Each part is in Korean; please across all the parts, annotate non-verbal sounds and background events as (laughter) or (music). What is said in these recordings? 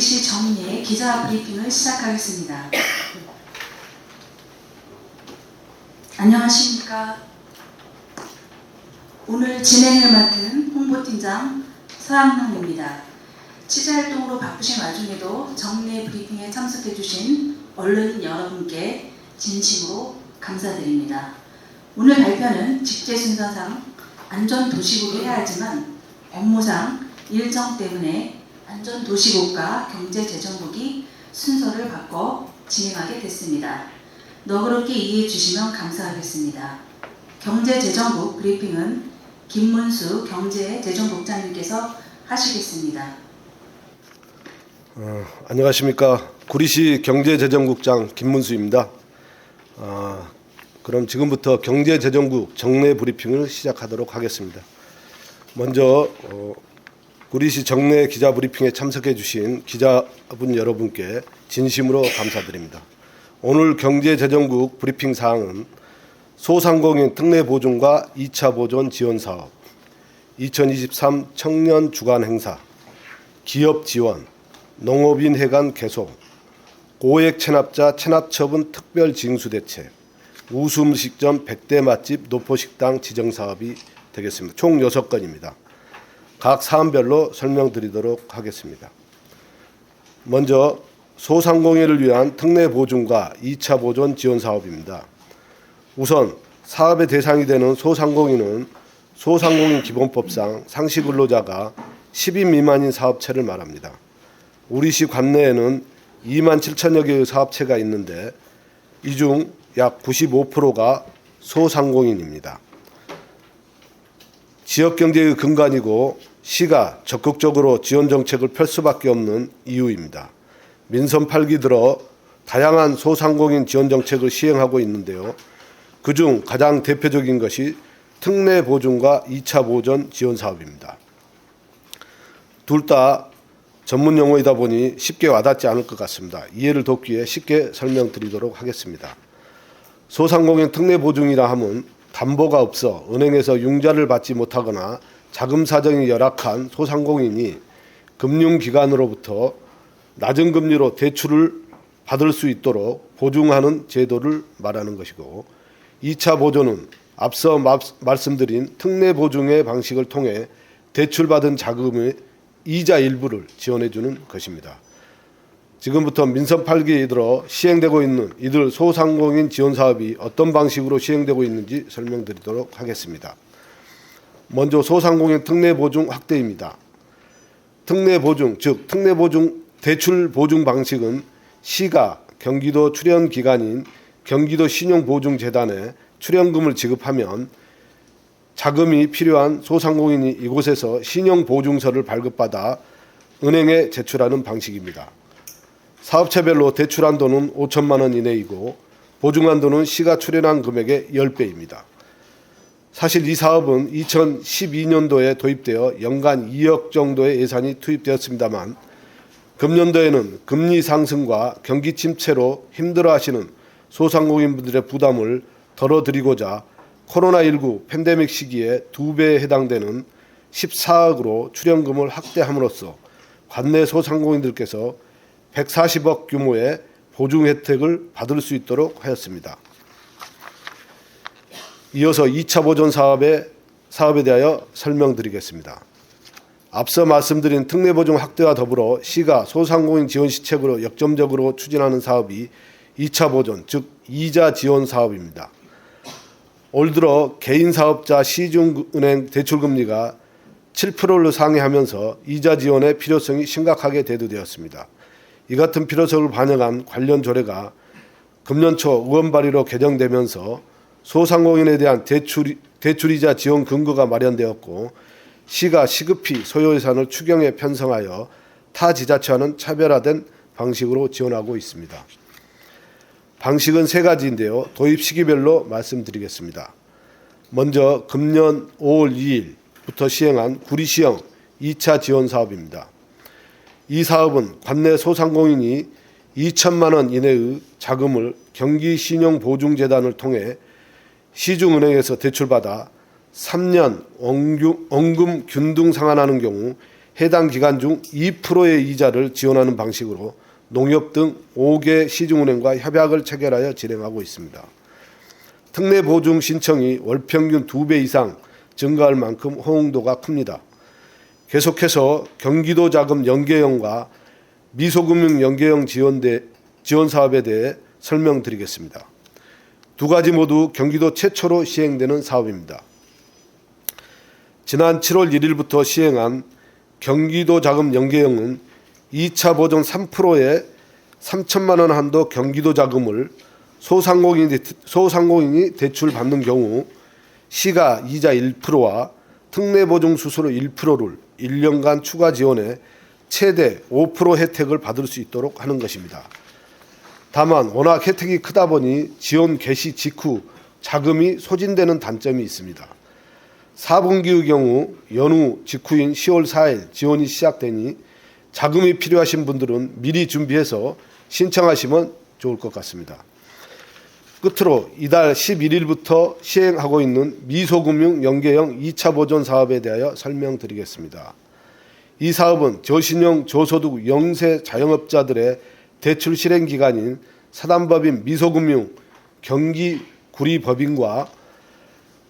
구리시 정리의 기자 브리핑을 시작하겠습니다. 안녕하십니까. 오늘 진행을 맡은 홍보팀장 서학명입니다. 취재활동으로 바쁘신 와중에도 정례 브리핑에 참석해주신 언론인 여러분께 진심으로 감사드립니다. 오늘 발표는 직제 순서상 안전 도시국을 해야 하지만 업무상 일정 때문에 안전도시국과 경제재정국이 순서를 바꿔 진행하게 됐습니다. 너그럽게 이해해 주시면 감사하겠습니다. 경제재정국 브리핑은 김문수 경제재정국장님께서 하시겠습니다. 어, 안녕하십니까 구리시 경제재정국장 김문수입니다. 아, 그럼 지금부터 경제재정국 정례 브리핑을 시작하도록 하겠습니다. 먼저 어, 구리시 정례 기자 브리핑에 참석해 주신 기자분 여러분께 진심으로 감사드립니다. 오늘 경제재정국 브리핑 사항은 소상공인 특례 보증과 2차 보존 지원 사업, 2023 청년 주간 행사, 기업 지원, 농업인 해관 개소, 고액 체납자 체납 처분 특별 징수 대책, 우수 음식점 100대 맛집 노포식당 지정 사업이 되겠습니다. 총 6건입니다. 각 사안별로 설명드리도록 하겠습니다. 먼저 소상공인을 위한 특례 보증과 2차 보존 지원 사업입니다. 우선 사업의 대상이 되는 소상공인은 소상공인 기본법상 상시 근로자가 10인 미만인 사업체를 말합니다. 우리시 관내에는 2만 7천여 개의 사업체가 있는데 이 중 약 95%가 소상공인입니다. 지역 경제의 근간이고 시가 적극적으로 지원 정책을 펼 수밖에 없는 이유입니다. 민선 8기 들어 다양한 소상공인 지원 정책을 시행하고 있는데요. 그중 가장 대표적인 것이 특례 보증과 2차 보전 지원 사업입니다. 둘 다 전문 용어이다 보니 쉽게 와닿지 않을 것 같습니다. 이해를 돕기 위해 쉽게 설명드리도록 하겠습니다. 소상공인 특례 보증이라 함은 담보가 없어 은행에서 융자를 받지 못하거나 자금 사정이 열악한 소상공인이 금융기관으로부터 낮은 금리로 대출을 받을 수 있도록 보증하는 제도를 말하는 것이고 2차 보조는 앞서 마- 말씀드린 특례 보증의 방식을 통해 대출받은 자금의 이자 일부를 지원해 주는 것입니다. 지금부터 민선 8기에 들어 시행되고 있는 이들 소상공인 지원 사업이 어떤 방식으로 시행되고 있는지 설명드리도록 하겠습니다. 먼저 소상공인 특례 보증 확대입니다. 특례 보증, 즉 특례 보증 대출 보증 방식은 시가 경기도 출연 기관인 경기도 신용보증재단에 출연금을 지급하면 자금이 필요한 소상공인이 이곳에서 신용보증서를 발급받아 은행에 제출하는 방식입니다. 사업체별로 대출 한도는 5천만 원 이내이고 보증 한도는 시가 출연한 금액의 10배입니다. 사실 이 사업은 2012년도에 도입되어 연간 2억 정도의 예산이 투입되었습니다만 금년도에는 금리 상승과 경기 침체로 힘들어하시는 소상공인분들의 부담을 덜어드리고자 코로나19 팬데믹 시기에 두 배에 해당되는 14억으로 출연금을 확대함으로써 관내 소상공인들께서 140억 규모의 보증 혜택을 받을 수 있도록 하였습니다. 이어서 2차 보존 사업의 사업에 대하여 설명드리겠습니다. 앞서 말씀드린 특례 보증 확대와 더불어 시가 소상공인 지원 시책으로 역점적으로 추진하는 사업이 2차 보존, 즉 이자 지원 사업입니다. 올 들어 개인 사업자 시중은행 대출 금리가 7%를 상회하면서 이자 지원의 필요성이 심각하게 대두되었습니다. 이 같은 필요성을 반영한 관련 조례가 금년 초 의원 발의로 개정되면서 소상공인에 대한 대출 대출이자 지원 근거가 마련되었고 시가 시급히 소요 예산을 추경에 편성하여 타 지자체와는 차별화된 방식으로 지원하고 있습니다. 방식은 세 가지인데요. 도입 시기별로 말씀드리겠습니다. 먼저 금년 5월 2일부터 시행한 구리 시형 2차 지원 사업입니다. 이 사업은 관내 소상공인이 2천만 원 이내의 자금을 경기신용보증재단을 통해 시중은행에서 대출받아 3년 원금 균등 상환하는 경우 해당 기간 중 2%의 이자를 지원하는 방식으로 농협 등 5개 시중은행과 협약을 체결하여 진행하고 있습니다. 특례 보증 신청이 월 평균 2배 이상 증가할 만큼 호응도가 큽니다. 계속해서 경기도 자금 연계형과 미소금융 연계형 지원대, 지원 사업에 대해 설명드리겠습니다. 두 가지 모두 경기도 최초로 시행되는 사업입니다. 지난 7월 1일부터 시행한 경기도 자금 연계형은 2차 보전 3%의 3천만 원 한도 경기도 자금을 소상공인이, 소상공인이 대출 받는 경우 시가 이자 1%와 특례 보증 수수료 1%를 1년간 추가 지원해 최대 5% 혜택을 받을 수 있도록 하는 것입니다. 다만 워낙 혜택이 크다 보니 지원 개시 직후 자금이 소진되는 단점이 있습니다. 4분기의 경우 연후 직후인 10월 4일 지원이 시작되니 자금이 필요하신 분들은 미리 준비해서 신청하시면 좋을 것 같습니다. 끝으로 이달 11일부터 시행하고 있는 미소금융 연계형 2차 보존 사업에 대하여 설명드리겠습니다. 이 사업은 저신용 저소득 영세 자영업자들의 대출 실행 기간인 사단법인 미소금융 경기구리법인과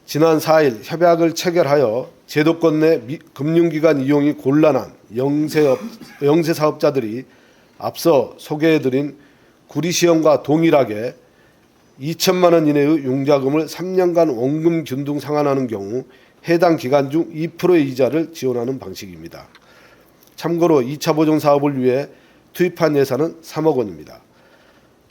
지난 4일 협약을 체결하여 제도권 내 미- 금융기관 이용이 곤란한 영세업, 영세사업자들이 앞서 소개해드린 구리시험과 동일하게 2천만 원 이내의 융자금을 3년간 원금 균등 상환하는 경우 해당 기간 중 2%의 이자를 지원하는 방식입니다. 참고로 2차 보증 사업을 위해 투입한 예산은 3억 원입니다.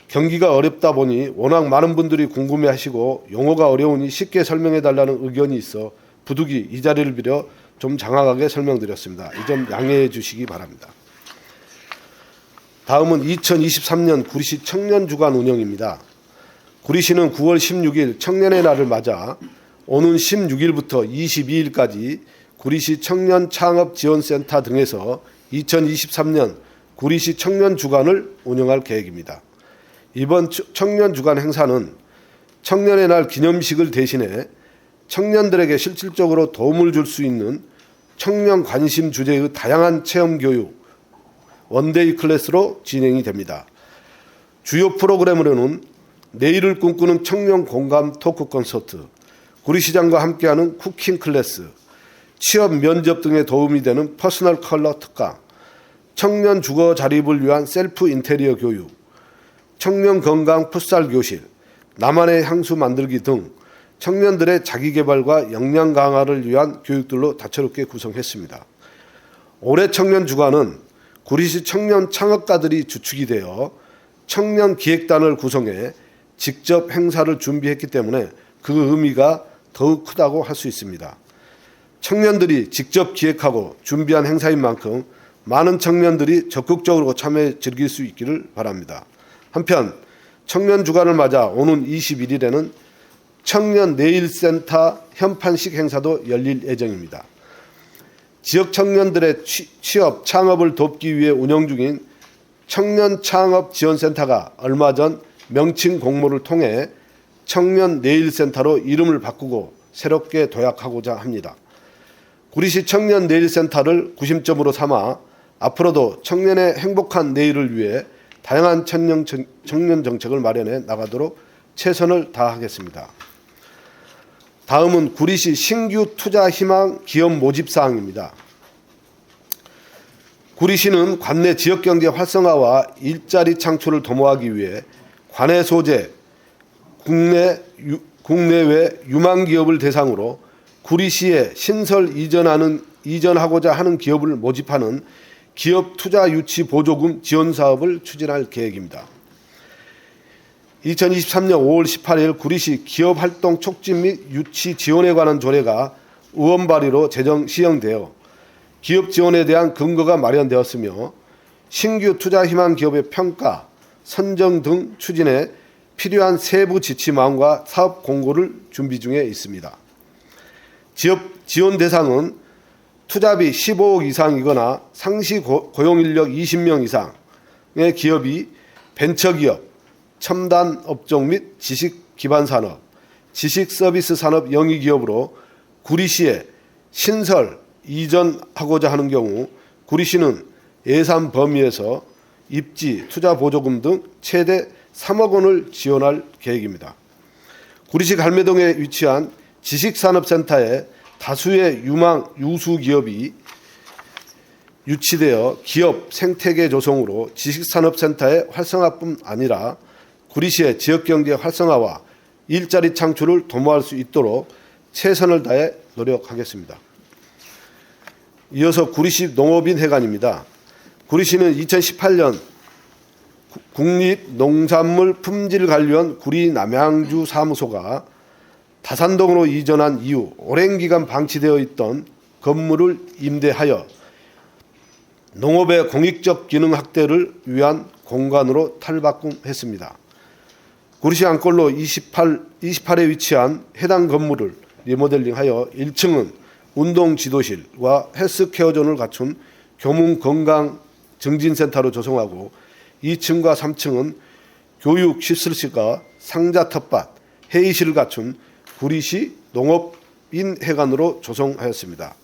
경기가 어렵다 보니 워낙 많은 분들이 궁금해 하시고 용어가 어려우니 쉽게 설명해 달라는 의견이 있어 부득이 이 자리를 빌어 좀 장황하게 설명드렸습니다. 이 점 양해해 주시기 바랍니다. 다음은 2023년 구리시 청년 주간 운영입니다. 구리시는 9월 16일 청년의 날을 맞아 오는 16일부터 22일까지 구리시 청년 창업 지원센터 등에서 2023년 구리시 청년 주간을 운영할 계획입니다. 이번 추- 청년 주간 행사는 청년의 날 기념식을 대신해 청년들에게 실질적으로 도움을 줄 수 있는 청년 관심 주제의 다양한 체험 교육 원데이 클래스로 진행이 됩니다. 주요 프로그램으로는 내일을 꿈꾸는 청년 공감 토크 콘서트, 구리시장과 함께하는 쿠킹 클래스, 취업 면접 등에 도움이 되는 퍼스널 컬러 특강, 청년 주거 자립을 위한 셀프 인테리어 교육, 청년 건강 풋살 교실, 나만의 향수 만들기 등 청년들의 자기 개발과 역량 강화를 위한 교육들로 다채롭게 구성했습니다. 올해 청년 주간은 구리시 청년 창업가들이 주축이 되어 청년 기획단을 구성해 직접 행사를 준비했기 때문에 그 의미가 더욱 크다고 할 수 있습니다. 청년들이 직접 기획하고 준비한 행사인 만큼 많은 청년들이 적극적으로 참여해 즐길 수 있기를 바랍니다. 한편 청년 주간을 맞아 오는 21일에는 청년 내일센터 현판식 행사도 열릴 예정입니다. 지역 청년들의 취- 취업, 창업을 돕기 위해 운영 중인 청년 창업 지원센터가 얼마 전 명칭 공모를 통해 청년 내일센터로 이름을 바꾸고 새롭게 도약하고자 합니다. 구리시 청년 내일센터를 구심점으로 삼아 앞으로도 청년의 행복한 내일을 위해 다양한 청년, 청년 정책을 마련해 나가도록 최선을 다하겠습니다. 다음은 구리시 신규 투자 희망 기업 모집 사항입니다. 구리시는 관내 지역 경제 활성화와 일자리 창출을 도모하기 위해 관내 소재, 국내 유- 국내외 유망 기업을 대상으로 구리시에 신설 이전하는 이전하고자 하는 기업을 모집하는 기업 투자 유치 보조금 지원 사업을 추진할 계획입니다. 2023년 5월 18일 구리시 기업 활동 촉진 및 유치 지원에 관한 조례가 의원 발의로 제정 시행되어 기업 지원에 대한 근거가 마련되었으며 신규 투자 희망 기업의 평가, 선정 등 추진에 필요한 세부 지침안과 사업 공고를 준비 중에 있습니다. 지역 지원 대상은 투자비 15억 이상이거나 상시 고- 고용 인력 20명 이상의 기업이 벤처기업, 첨단 업종 및 지식 기반 산업, 지식 서비스 산업 영위 기업으로 구리시에 신설 이전하고자 하는 경우 구리시는 예산 범위에서 입지, 투자 보조금 등 최대 3억 원을 지원할 계획입니다. 구리시 갈매동에 위치한 지식산업센터에 다수의 유망 유수 기업이 유치되어 기업 생태계 조성으로 지식산업센터의 활성화뿐 아니라 구리시의 지역경제 활성화와 일자리 창출을 도모할 수 있도록 최선을 다해 노력하겠습니다. 이어서 구리시 농업인 회관입니다. 구리시는 2018년 국립농산물 품질관리원 구리 남양주 사무소가 다산동으로 이전한 이후 오랜 기간 방치되어 있던 건물을 임대하여 농업의 공익적 기능 확대를 위한 공간으로 탈바꿈했습니다. 구리시 안골로 28, 28에 위치한 해당 건물을 리모델링하여 1층은 운동 지도실과 헬스케어존을 갖춘 교문 건강 증진센터로 조성하고 2층과 3층은 교육 시설실과 상자 텃밭, 회의실을 갖춘 구리시 농업인 회관으로 조성하였습니다.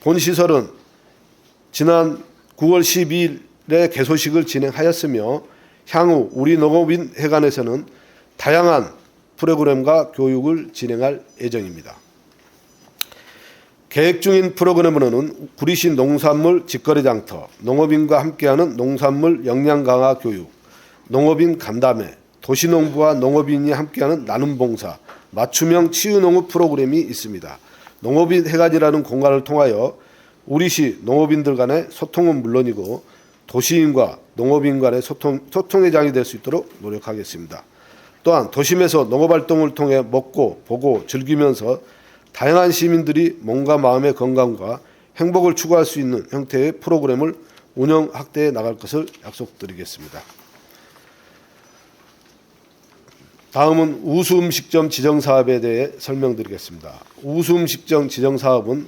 본 시설은 지난 9월 12일에 개소식을 진행하였으며 향후 우리 농업인 회관에서는 다양한 프로그램과 교육을 진행할 예정입니다. 계획 중인 프로그램으로는 구리시 농산물 직거래 장터, 농업인과 함께하는 농산물 역량 강화 교육, 농업인 간담회, 도시농부와 농업인이 함께하는 나눔 봉사, 맞춤형 치유 농업 프로그램이 있습니다. 농업인 해가지라는 공간을 통하여 우리시 농업인들 간의 소통은 물론이고 도시인과 농업인 간의 소통, 소통의 장이 될 수 있도록 노력하겠습니다. 또한 도심에서 농업활동을 통해 먹고 보고 즐기면서 다양한 시민들이 몸과 마음의 건강과 행복을 추구할 수 있는 형태의 프로그램을 운영 확대해 나갈 것을 약속드리겠습니다. 다음은 우수음식점 지정 사업에 대해 설명드리겠습니다. 우수음식점 지정 사업은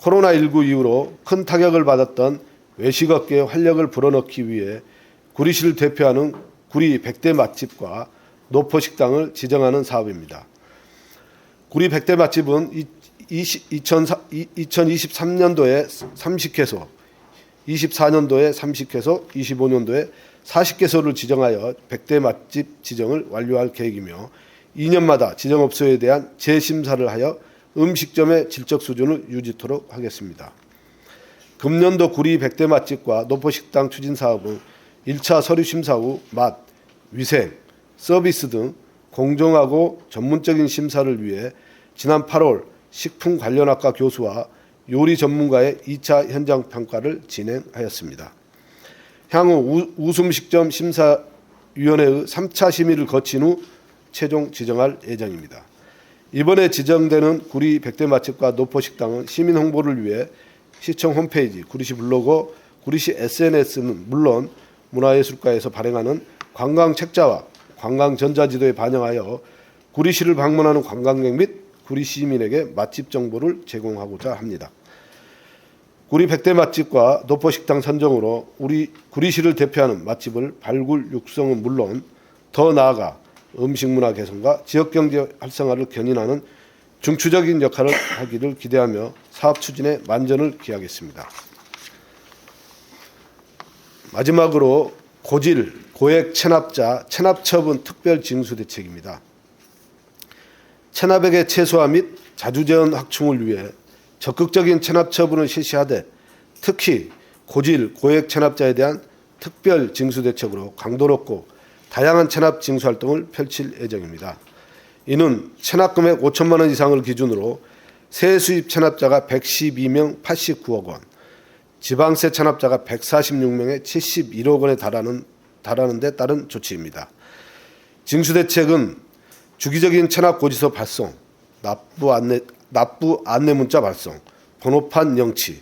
코로나19 이후로 큰 타격을 받았던 외식업계의 활력을 불어넣기 위해 구리시를 대표하는 구리 100대 맛집과 노포식당을 지정하는 사업입니다. 구리 100대 맛집은 2023년도에 30개소, 24년도에 30개소, 25년도에 40개소를 지정하여 100대 맛집 지정을 완료할 계획이며 2년마다 지정업소에 대한 재심사를 하여 음식점의 질적 수준을 유지토록 하겠습니다. 금년도 구리 100대 맛집과 노포식당 추진 사업은 1차 서류 심사 후 맛, 위생, 서비스 등 공정하고 전문적인 심사를 위해 지난 8월 식품 관련학과 교수와 요리 전문가의 2차 현장 평가를 진행하였습니다. 향후 우숨식점 심사위원회의 3차 심의를 거친 후 최종 지정할 예정입니다. 이번에 지정되는 구리 백대 맛집과 노포식당은 시민 홍보를 위해 시청 홈페이지, 구리시 블로그, 구리시 SNS는 물론 문화예술가에서 발행하는 관광 책자와 관광 전자지도에 반영하여 구리시를 방문하는 관광객 및 구리 시민에게 맛집 정보를 제공하고자 합니다. 구리 백대 맛집과 노포식당 선정으로 우리 구리시를 대표하는 맛집을 발굴 육성은 물론 더 나아가 음식 문화 개선과 지역 경제 활성화를 견인하는 중추적인 역할을 (coughs) 하기를 기대하며 사업 추진에 만전을 기하겠습니다. 마지막으로 고질 고액 체납자 체납 처분 특별 징수 대책입니다. 체납액의 최소화 및 자주재원 확충을 위해 적극적인 체납 처분을 실시하되 특히 고질 고액 체납자에 대한 특별 징수 대책으로 강도 높고 다양한 체납 징수 활동을 펼칠 예정입니다. 이는 체납 금액 5천만 원 이상을 기준으로 세 수입 체납자가 112명 89억 원, 지방세 체납자가 146명에 71억 원에 달하는 달하는 데 따른 조치입니다. 징수 대책은 주기적인 체납 고지서 발송, 납부 안내 납부 안내 문자 발송, 번호판 영치,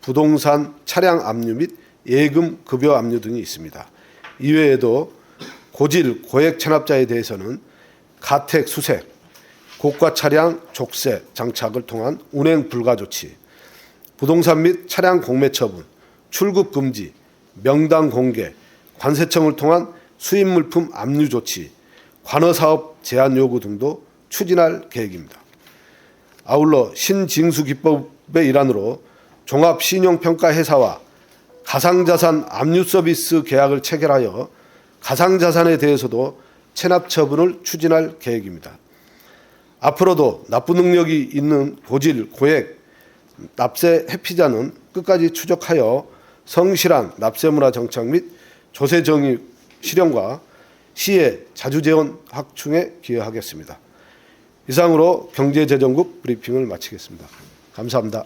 부동산 차량 압류 및 예금 급여 압류 등이 있습니다. 이외에도 고질 고액 체납자에 대해서는 가택 수색, 고가 차량 족쇄 장착을 통한 운행 불가 조치, 부동산 및 차량 공매 처분, 출국 금지, 명당 공개, 관세청을 통한 수입 물품 압류 조치, 관어 사업 제한 요구 등도 추진할 계획입니다. 아울러 신징수 기법의 일환으로 종합 신용 평가 회사와 가상자산 압류 서비스 계약을 체결하여 가상자산에 대해서도 체납 처분을 추진할 계획입니다. 앞으로도 납부 능력이 있는 고질, 고액, 납세 회피자는 끝까지 추적하여 성실한 납세 문화 정착 및 조세 정의 실현과 시의 자주재원 확충에 기여하겠습니다. 이상으로 경제재정국 브리핑을 마치겠습니다. 감사합니다.